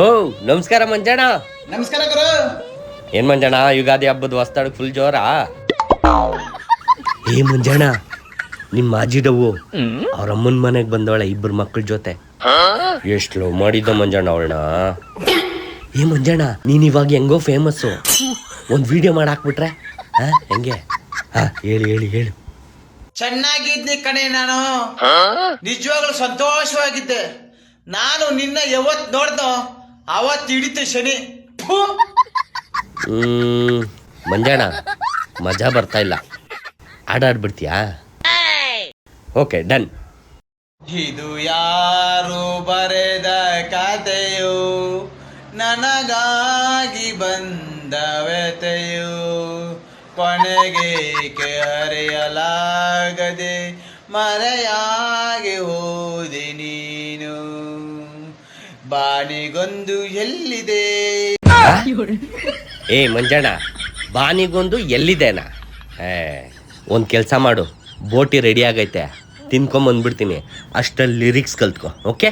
ಓ ನಮಸ್ಕಾರ ಮಂಜಣ್ಣ. ನಮಸ್ಕಾರ ಗುರು. ಏನ್ ಮಂಜಣ್ಣ ಯುಗಾದಿ ಹಬ್ಬದ ಹೊಸ್ತಾಡ್ ಫುಲ್ ಜೋರಾ? ಏ ಮಂಜಣ್ಣ ನಿಮ್ ಮಾಜಿಡವು ಅವ್ರ ಅಮ್ಮನ ಮನೆಗೆ ಬಂದವಳ ಇಬ್ಬರು ಮಕ್ಕಳ ಜೊತೆ. ಎಷ್ಟು ಲವ್ ಮಾಡಿದ್ದ ಮಂಜಣ್ಣ ಅವಳನ್ನ? ಏ ಮಂಜಣ್ಣ ನೀನ್ ಇವಾಗ ಹೆಂಗೋ ಫೇಮಸ್ಸು ಒಂದ್ ವಿಡಿಯೋ ಮಾಡಿ ಹಾಕ್ಬಿಟ್ರೆ? ಹಾ ಹೆಂಗೆ? ಹಾ ಹೇಳಿ ಹೇಳಿ ಹೇಳು. ಚೆನ್ನಾಗಿದ್ದೆ ಕಣೆ ನಾನು. ನಿಜವಾಗ್ಲೂ ಸಂತೋಷವಾಗಿದ್ದೆ. ನಾನು ನಿನ್ನ ಯಾವತ್ ನೋಡ್ದೋ ಅವತ್ ಹಿಡಿತು ಶನಿ! ಹ್ಮ್ ಮಂಜಣ್ಣ ಮಜಾ ಬರ್ತಾ ಇಲ್ಲ. ಆಡಾಡ್ಬಿಡ್ತೀಯಾ? ಓಕೆ ಡನ್ ಇದು ಯಾರು ಬರೆದ ಕತೆಯು ನನಗಾಗಿ ಬಂದವತೆಯು ಕೊನೆಗೆ ಹರಿಯಲಾಗದೆ ಮರೆಯಾಗಿ ಹೋದೆ ನೀನು? ಬಾಣಿಗೊಂದು ಎಲ್ಲಿದೆ? ಏ ಮಂಜಣ್ಣ ಬಾನಿಗೊಂದು ಎಲ್ಲಿದೇನಾ? ಏ ಒಂದು ಕೆಲಸ ಮಾಡು. ಬೋಟಿ ರೆಡಿ ಆಗೈತೆ. ತಿನ್ಕೊಂಬಂದ್ಬಿಡ್ತೀನಿ ಅಷ್ಟಲ್ಲಿ ಲಿರಿಕ್ಸ್ ಕಲ್ತ್ಕೊ ಓಕೆ